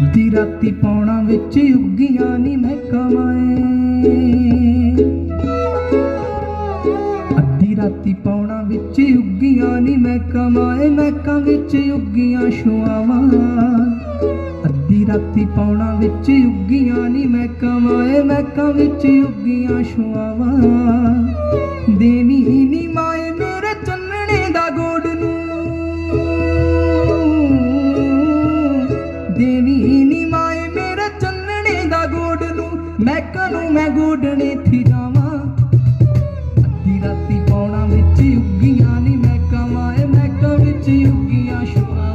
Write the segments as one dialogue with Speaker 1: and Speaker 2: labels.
Speaker 1: ਦੀ ਰਾਤੀ ਪੌਣਾ ਵਿੱਚ ਉੱਗੀਆਂ ਨੀ ਮੈਂ ਕਮਾਏ ਅੱਧੀ ਰਾਤੀ ਪੌਣਾ ਵਿੱਚ ਉੱਗੀਆਂ ਨੀ ਮੈਂ ਕਮਾਏ ਮੈਕਾਂ ਵਿੱਚ ਉੱਗੀਆਂ ਸ਼ੁਆਵਾਂ ਅੱਧੀ ਰਾਤੀ ਪੌਣਾ ਵਿੱਚ ਉੱਗੀਆਂ ਨੀ ਮੈਂ ਕਮਾਏ ਮੈਕਾਂ ਵਿੱਚ ਉੱਗੀਆਂ ਸ਼ੁਆਵਾਂ ਦੇਵੀ ਨੀ ਦੇਵੀ ਨੀ ਮਾਏ ਮੇਰੇ ਚੰਨਣੇ ਦਾ ਗੋਡ ਨੂੰ। ਮੈਂ ਕਨੂੰ ਮੈਂ ਗੋਡਣੇ ਥੀ ਜਾਵਾਂ? ਅੱਧੀ ਰਾਤੀ ਪਾਉਣਾ ਵਿੱਚ ਉੱਗੀਆਂ ਨੀ, ਮੈਂ ਕਮਾਏ ਮੈਂ ਵਿੱਚ ਉੱਗੀਆਂ ਸ਼ੁਆ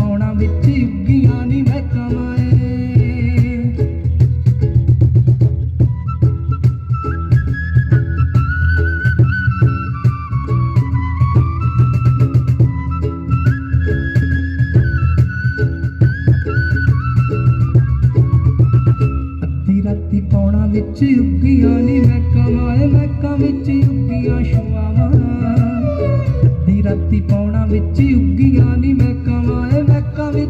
Speaker 1: ਪੌਣਾ ਵਿੱਚ ਉੱਗੀਆਂ ਨੀ ਮੈਂ ਕਮਾਏ ਅੱਧੀ ਰਾਤੀ ਪੌਣਾ ਵਿੱਚ ਉੱਗੀਆਂ ਨੀ ਮੈਂ ਕਮਾਏ ਮੈਕਾਂ ਵਿੱਚ ਉੱਗੀਆਂ ਸ਼ੁਆਵਾਂ ਅੱਧੀ ਰਾਤੀ ਪੌਣਾ ਵਿੱਚ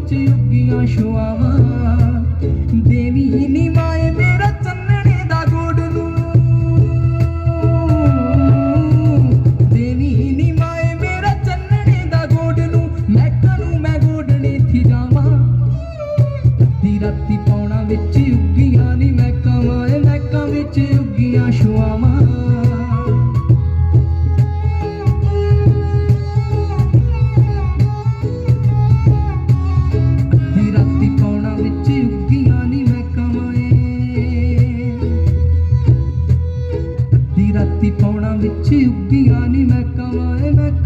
Speaker 1: ਵਿੱਚ ਉੱਗੀਆਂ ਸ਼ੁਆਵਾਂ ਦੇਵੀ ਨੀ ਮਾਏ ਮੇਰਾ ਚੰਨਣੇ ਦਾ ਗੋਡ ਨੂੰ। ਦੇਵੀ ਨੀ ਮਾਏ ਮੇਰਾ ਚੰਨਣੇ ਦਾ ਗੋਡ ਨੂੰ। ਮੈਂ ਕਨੂੰ ਮੈਂ ਗੋਡਣੇ ਥੀ ਜਾਵਾਂ। ਅੱਧੀ ਰਾਤੀ ਪਾਉਣਾ ਵਿੱਚ ਉੱਗੀਆਂ ਨੀ ਮੈਂ ਕਮਾਏ ਮੈਕਾਂ ਵਿੱਚ ਉੱਗੀਆਂ ਸ਼ੁਆਵਾਂ।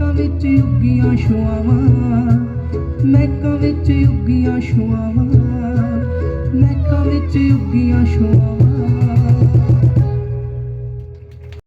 Speaker 1: ਕਮਾਏ ਵਿੱਚ ਉੱਗੀਆਂ ਸ਼ੁਆਵਾਂ ਮੈਕਾਂ ਵਿੱਚ ਉੱਗੀਆਂ ਸ਼ੁਆਵਾਂ ਮੈਕਾਂ ਵਿੱਚ ਉੱਗੀਆਂ ਸ਼ੁਆਵਾਂ